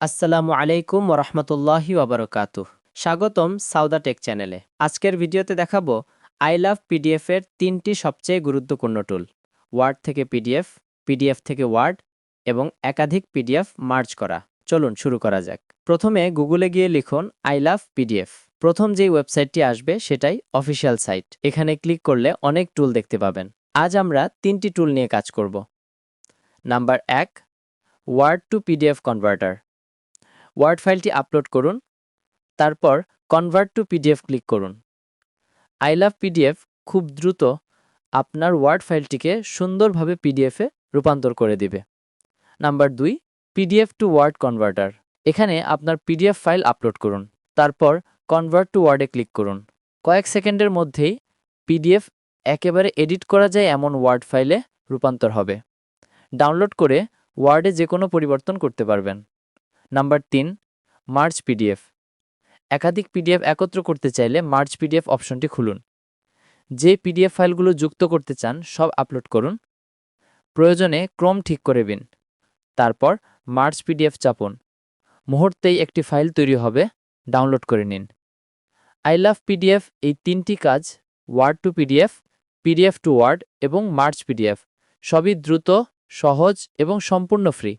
আসসালামু আলাইকুম ওরহমতুল্লাহি ওবরকাতু স্বাগতম সাউদা টেক চ্যানেলে। আজকের ভিডিওতে দেখাবো আই লাভ পিডিএফ এর তিনটি সবচেয়ে গুরুত্বপূর্ণ টুল। ওয়ার্ড থেকে পিডিএফ পিডিএফ থেকে ওয়ার্ড এবং একাধিক পিডিএফ মার্জ করা। চলুন শুরু করা যাক। প্রথমে গুগলে গিয়ে লিখুন আই লাভ পিডিএফ। প্রথম যেই ওয়েবসাইটটি আসবে সেটাই অফিসিয়াল সাইট। এখানে ক্লিক করলে অনেক টুল দেখতে পাবেন। আজ আমরা তিনটি টুল নিয়ে কাজ করব। নাম্বার এক, word to PDF converter. Word ফাইলটি আপলোড করুন, তারপর কনভার্ট টু পিডিএফ ক্লিক করুন। আই লাভ পিডিএফ খুব দ্রুত আপনার ওয়ার্ড ফাইলটিকে সুন্দরভাবে পিডিএফে রূপান্তর করে দিবে। নাম্বার দুই পিডিএফ টু ওয়ার্ড কনভার্টার এখানে আপনার পিডিএফ ফাইল আপলোড করুন, তারপর কনভার্ট টু ওয়ার্ডে ক্লিক করুন। কয়েক সেকেন্ডের মধ্যেই পিডিএফ একেবারে এডিট করা যায় এমন ওয়ার্ড ফাইলে রূপান্তর হবে। ডাউনলোড করে ওয়ার্ডে যে কোনো পরিবর্তন করতে পারবেন। নাম্বার তিন মার্চ পিডিএফ। একাধিক পিডিএফ একত্র করতে চাইলে মার্চ পিডিএফ অপশনটি খুলুন। যে পিডিএফ ফাইলগুলো যুক্ত করতে চান, সব আপলোড করুন। প্রয়োজনে ক্রম ঠিক করে দিন। তারপর মার্চ পিডিএফ চাপুন। মুহূর্তেই একটি ফাইল তৈরি হবে, ডাউনলোড করে নিন। আই লাভ পিডিএফ, এই তিনটি কাজ, word to PDF PDF to word এবং মার্চ পিডিএফ, সবই দ্রুত, সহজ এবং সম্পূর্ণ ফ্রি।